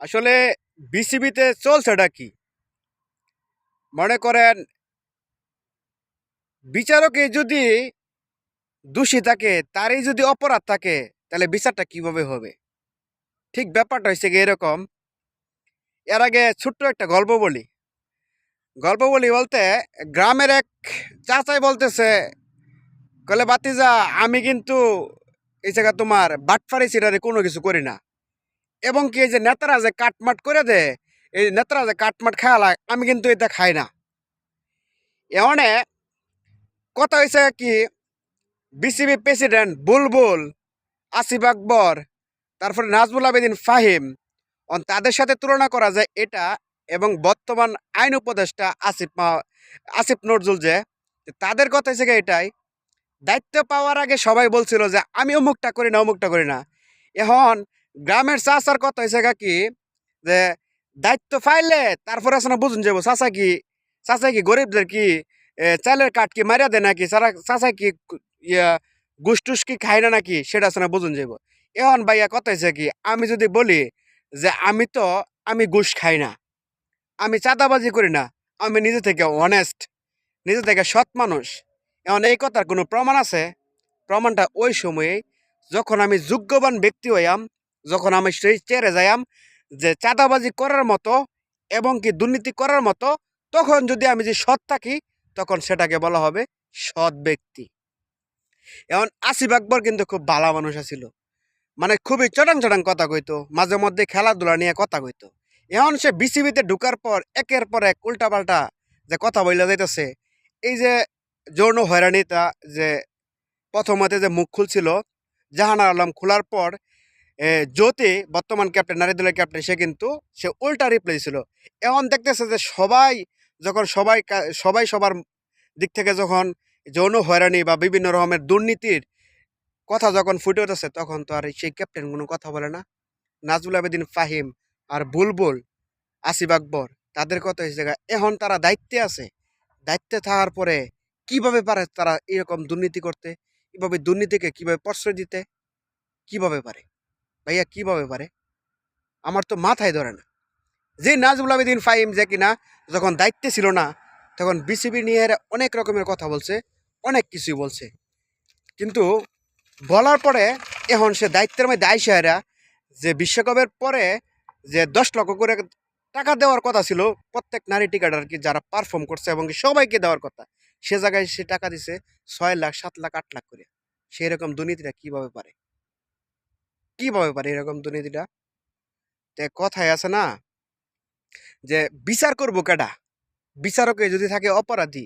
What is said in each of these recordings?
আসলে বিসিবিতে চলছেটা কি? মনে করেন, বিচারকে যদি দোষী থাকে, তারই যদি অপরাধ থাকে, তাহলে বিচারটা কীভাবে হবে? ঠিক ব্যাপারটা হয়েছে কি এরকম, এর আগে ছোট্ট একটা গল্প বলি। গল্প বলি বলতে, গ্রামের এক চাচাই বলতেছে, কলে বাতিজা আমি কিন্তু এই জায়গা তোমার বাটফারি সিটারে কোনো কিছু করি না। এবং কি যে নেতারা যে কাটমাট করে দে এই নেতারা যে কাটমাট খাওয়ালায় আমি কিন্তু এটা খাই না। এমনে কথা হয়েছে কি বিসিবি প্রেসিডেন্ট বুলবুল, আসিফ আকবর, তারপরে নাজমুল আবেদিন ফাহিম তাদের সাথে তুলনা করা যায় এটা এবং বর্তমান আইন উপদেষ্টা আসিফ আসিফ নজরুল যে তাদের কথা হয়েছে এটাই, দায়িত্ব পাওয়ার আগে সবাই বলছিল যে আমি অমুকটা করি না, অমুকটা করি না। এখন গ্রামের চাষার কথা হয়েছে কি, যে দায়িত্ব ফাইলে তারপরে আসলে বুঝুন যাব চাষা কি চাষা কি গরিবদের কি চালের কাঠ কি মারিয়া দেয় নাকি, চারা চাষা কি ইয়া গুসটুস কি খায় না নাকি, সেটা আসলে বুঝুন যাব এখন ভাইয়া কথা হয়েছে কি, আমি যদি বলি যে আমি তো, আমি ঘুষ খাই না, আমি চাঁদাবাজি করি না, আমি নিজে থেকে অনেস্ট নিজে থেকে সৎ মানুষ। এখন এই কথার কোনো প্রমাণ আছে? প্রমাণটা ওই সময়ে যখন আমি যোগ্যবান ব্যক্তি হইয়াম যখন আমি সেই চেয়ারে যাইয়াম যে চাঁদাবাজি করার মতো এবং কি দুর্নীতি করার মতো, তখন যদি আমি যে সৎ থাকি, তখন সেটাকে বলা হবে সৎ ব্যক্তি। এখন আসিফ আকবর কিন্তু খুব ভালো মানুষ আছিল। মানে খুবই চটাং চটাং কথা কইতো, মাঝে মধ্যে খেলাধুলা নিয়ে কথা কইতো। এখন সে বিসিবিতে ঢুকার পর একের পর এক উল্টাপাল্টা যে কথা বইলা যাইতেছে, এই যে যৌন হয়রানিটা যে প্রথমতে যে মুখ খুলছিল, জাহানার আলম খোলার পর জ্যোতি, বর্তমান ক্যাপ্টেন নারী দলের ক্যাপ্টেন সে কিন্তু, সে উল্টা রিপ্লাই ছিল এখন দেখতেছে যে সবাই যখন সবাই সবাই সবার দিক থেকে যখন যৌন হয়রানি বা বিভিন্ন রকমের দুর্নীতির কথা যখন ফুটে উঠেছে, তখন তো আর সেই ক্যাপ্টেন কোনো কথা বলে না। নাজমুল আবেদিন, ফাহিম আর বুলবুল, আসিফ আকবর, তাদের কথা এই এখন তারা দায়িত্বে আছে। দায়িত্বে থাকার পরে কীভাবে পারে তারা এরকম দুর্নীতি করতে? কীভাবে দুর্নীতিকে কীভাবে প্রশ্রয় দিতে? কীভাবে পারে? ভাইয়া কীভাবে পারে? আমার তো মাথায় ধরে না। যে নাজমুল আবেদিন ফাইম যে কিনা যখন দায়িত্বে ছিল না, তখন বিসিবি নিয়ে অনেক রকমের কথা বলছে, অনেক কিছুই বলছে। কিন্তু বলার পরে এখন সে দায়িত্বের মধ্যে আইসা এরা যে বিশ্বকাপের পরে যে দশ লক্ষ করে টাকা দেওয়ার কথা ছিল, প্রত্যেক নারী টিকাটার কি যারা পারফর্ম করছে এবং সবাইকে দেওয়ার কথা, সে জায়গায় সে টাকা দিছে ছয় লাখ, সাত লাখ, আট লাখ করে। সেই রকম দুর্নীতিটা কীভাবে পারে? কীভাবে পারে এরকম দুর্নীতিটা? তে কথায় আছে না যে, বিচার করব কেডা? বিচারকে যদি থাকে অপরাধী,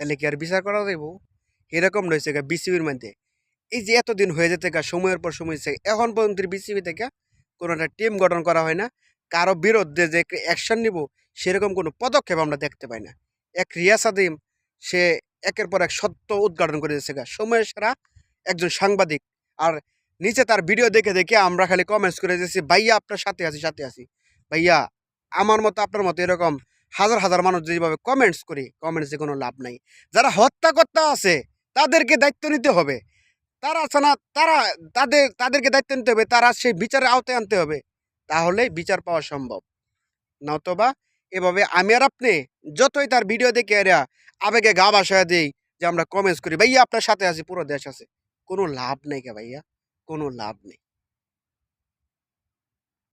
তাহলে কি আর বিচার করা যাইব? এরকম রয়েছে গা বিসিবির মধ্যে। এই যে এতদিন হয়ে যেতে গা, সময়ের পর সময় এখন পর্যন্ত বিসিবি থেকে কোনো একটা টিম গঠন করা হয় না। কারও বিরুদ্ধে যে অ্যাকশন নিব, সেরকম কোনো পদক্ষেপ আমরা দেখতে পাই না। এক রিয়া সাদিম সে একের পর এক সত্য উদ্ঘাটন করে দিয়েছে গা। সময়ের সেরা একজন সাংবাদিক আর নিচে তার ভিডিও দেখে দেখে আমরা খালি কমেন্টস করে দিয়েছি, ভাইয়া, আপনার সাথে আছি সাথে আছি। ভাইয়া, আমার মতো আপনার মতো এরকম হাজার হাজার মানুষ যেভাবে কমেন্টস করি কমেন্টসে কোনো লাভ নাই। যারা হত্যাকর্তা আছে, তাদেরকে দায়িত্ব নিতে হবে। তারা আছে না, তারা, তাদের, তাদেরকে দায়িত্ব নিতে হবে, তারা সেই বিচারের আওতায় আনতে হবে। তাহলেই বিচার পাওয়া সম্ভব। নতবা এভাবে আমি আর আপনি যতই তার ভিডিও দেখে এরা আবেগে গা বাসায় দিই যে আমরা কমেন্টস করি, ভাইয়া, আপনার সাথে আছি, পুরো দেশ আছে। কোনো লাভ নেই কে ভাইয়া? কোনো লাভ নেই।